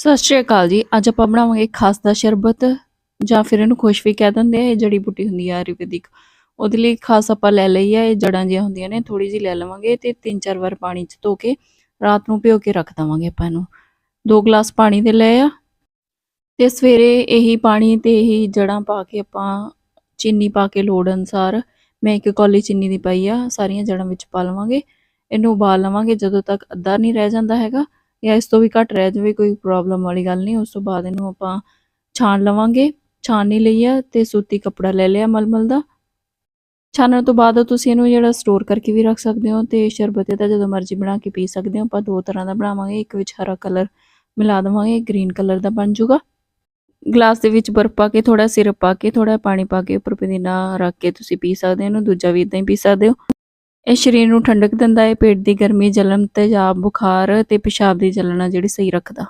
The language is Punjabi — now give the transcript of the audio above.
ਸਤਿ ਸ਼੍ਰੀ ਅਕਾਲ ਜੀ। ਅੱਜ ਆਪਾਂ ਬਣਾਵਾਂਗੇ ਖਾਸ ਦਾ ਸ਼ਰਬਤ, ਜਾਂ ਫਿਰ ਇਹਨੂੰ ਖੁਸ਼ ਵੀ ਕਹਿ ਦਿੰਦੇ ਆ, ਇਹ ਜੜੀ ਬੂਟੀ ਹੁੰਦੀ ਆ ਆਯੁਰਵੈਦਿਕ। ਉਹਦੇ ਲਈ ਖਾਸ ਆਪਾਂ ਲੈ ਲਈ ਆ, ਇਹ ਜੜਾਂ ਜਿਹੀਆਂ ਹੁੰਦੀਆਂ ਨੇ ਥੋੜੀ ਜਿਹੀ ਲੈ ਲਵਾਂਗੇ ਤੇ ਤਿੰਨ ਚਾਰ ਵਾਰ ਪਾਣੀ 'ਚ ਧੋ ਕੇ, ਰਾਤ ਨੂੰ ਭਿਓ ਕੇ ਰੱਖ ਦਵਾਂਗੇ ਆਪਾਂ ਇਹਨੂੰ। ਦੋ ਗਲਾਸ ਪਾਣੀ ਦੇ ਲਏ ਆ। ਤੇ ਸਵੇਰੇ ਇਹੀ ਪਾਣੀ ਤੇ ਇਹੀ ਜੜਾਂ ਪਾ ਕੇ ਆਪਾਂ ਚੀਨੀ ਪਾ ਕੇ ਲੋੜ ਅਨਸਾਰ, ਮੈਂ ਇੱਕ ਕੌਲੀ ਚੀਨੀ ਦੀ ਪਾਈ ਆ, ਸਾਰੀਆਂ ਜੜਾਂ ਵਿੱਚ ਪਾ ਲਵਾਂਗੇ। ਇਹਨੂੰ ਉਬਾਲ ਲਵਾਂਗੇ ਜਦੋਂ ਤੱਕ ਅੱਧਾ ਨਹੀਂ ਰਹਿ ਜਾਂਦਾ ਹੈਗਾ। ਜਾਂ ਇਸ ਤੋਂ ਵੀ ਘੱਟ ਰਹਿ ਜਾਵੇ, ਕੋਈ ਪ੍ਰੋਬਲਮ ਵਾਲੀ ਗੱਲ ਨਹੀਂ, ਉਸ ਤੋਂ ਬਾਅਦ ਇਹਨੂੰ ਆਪਾਂ ਛਾਣ ਲਵਾਂਗੇ। ਛਾਣਨੀ ਲਈ ਆ ਤੇ ਸੂਤੀ ਕੱਪੜਾ ਲੈ ਲਿਆ ਮਲਮਲ ਦਾ। ਛਾਣਨ ਤੋਂ ਬਾਅਦ ਤੁਸੀਂ ਇਹਨੂੰ ਜਿਹੜਾ ਸਟੋਰ ਕਰਕੇ ਵੀ ਰੱਖ ਸਕਦੇ ਹੋ ਤੇ ਸ਼ਰਬਤ ਇਹਦਾ ਜਦੋਂ ਮਰਜ਼ੀ ਬਣਾ ਕੇ ਪੀ ਸਕਦੇ ਹੋ। ਆਪਾਂ ਦੋ ਤਰ੍ਹਾਂ ਦਾ ਬਣਾਵਾਂਗੇ, ਇੱਕ ਵਿੱਚ ਹਰਾ ਕਲਰ ਮਿਲਾ ਦੇਵਾਂਗੇ ਗ੍ਰੀਨ ਕਲਰ ਦਾ ਬਣ ਜਾਊਗਾ। ਗਲਾਸ ਦੇ ਵਿੱਚ ਬਰਫ਼ ਪਾ ਕੇ ਥੋੜਾ ਸਿਰਪ ਪਾ ਕੇ ਥੋੜਾ ਪਾਣੀ ਪਾ ਕੇ ਉੱਪਰ ਪੁਦੀਨਾ ਰੱਖ ਕੇ ਤੁਸੀਂ ਪੀ ਸਕਦੇ ਹੋ, ਇਹਨੂੰ ਦੂਜਾ ਵੀ ਇਦਾਂ ਹੀ ਪੀ ਸਕਦੇ ਹੋ। ਇਹ ਸਰੀਰ ਨੂੰ ਠੰਡਕ ਦਿੰਦਾ ਹੈ, ਪੇਟ ਦੀ ਗਰਮੀ ਜਲਨ ਤੇਜ਼ਾਬ ਬੁਖਾਰ ਤੇ ਪਿਸ਼ਾਬ ਦੀ ਜਲਣਾ ਜਿਹੜੀ ਸਹੀ ਰੱਖਦਾ।